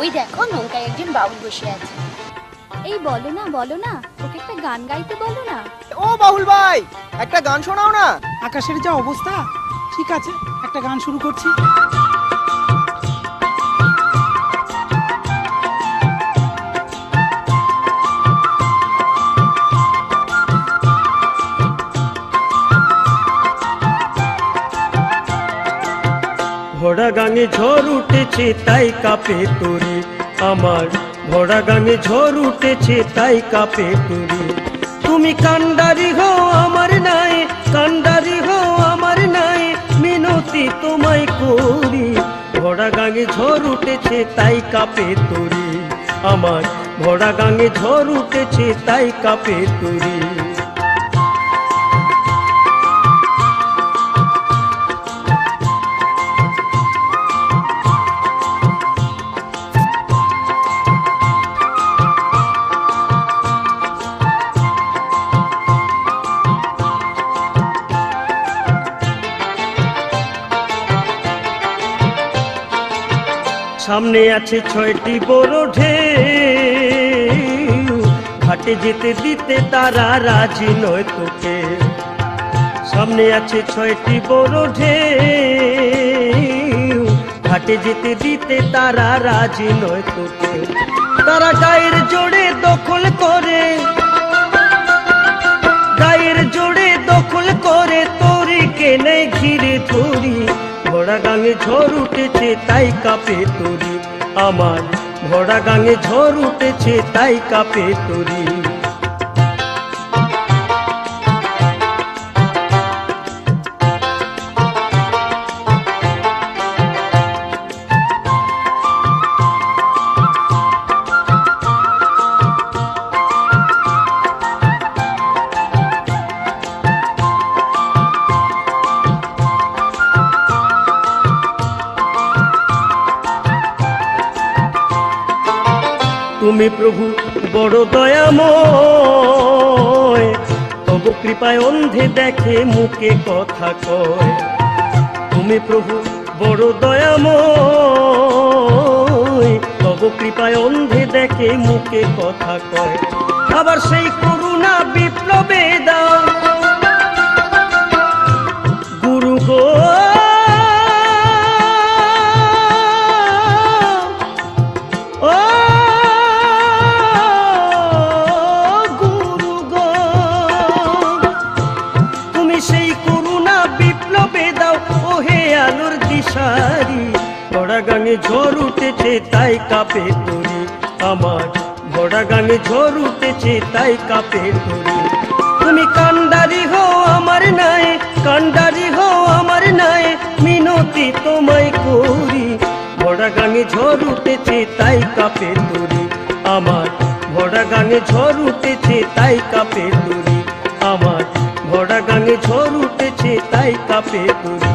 ওই দেখো নৌকায় একজন বাউল বসে আছে। এই বলো না বলো না ওকে একটা গান গাইতে বলো না। ও বাউল ভাই একটা গান শোনাও না। আকাশের যা অবস্থা ঠিক আছে একটা গান শুরু করছি। ভোড়া গাঙে ঝড় উঠেছে, তাই কাপে তরি। আমার ভোড়া গাঙে ঝড় উঠেছে, তাই কাপে তরি। তুমি কান্ডারি হো আমার নাই কান্ডারি হো আমার নাই মিনতি তোমায় করি। ভোড়া গাঙে ঝড় উঠেছে, তাই কাপে তরি। আমার ভোড়া গাঙে ঝড় উঠেছে, তাই কাপে তরি। সামনে আছে ছয়টি বড় ঢেউ। ঘাটে যেতে দিতে তারা রাজি নয় তোকে। সামনে আছে ছয়টি বড় ঢেউ। ঘাটে যেতে দিতে তারা রাজি নয় তোকে। তারা ভোড়া গাঙে ঝড় উঠেছে, তাই কাপে তরি। আমার ভোড়া গাঙে ঝড় উঠেছে, তাই কাপে তরি। তুমি প্রভু, বড় দয়াময়। তব কৃপায় অন্ধে দেখে মুখে কথা কয়। তুমি প্রভু, বড় দয়াময়। তব কৃপায় অন্ধে দেখে মুখে কথা কয়। আবার সেই করুণা বিপ্লবে ঝড় উঠেছে তাই কাপে তরি। আমার ভরা গাঙে ঝড় উঠেছে তাই কাপে তরি। তুমি কান্ডারি হো আমার নাই, কান্ডারি হো আমার নাই, মিনতি তোমায় করি। ভরা গাঙে ঝড় উঠেছে তাই কাপে তরি। আমার ভরা গাঙে ঝড় উঠেছে তাই কাপে তরি। আমার ভরা গাঙে ঝড় উঠেছে তাই কাপে তরি।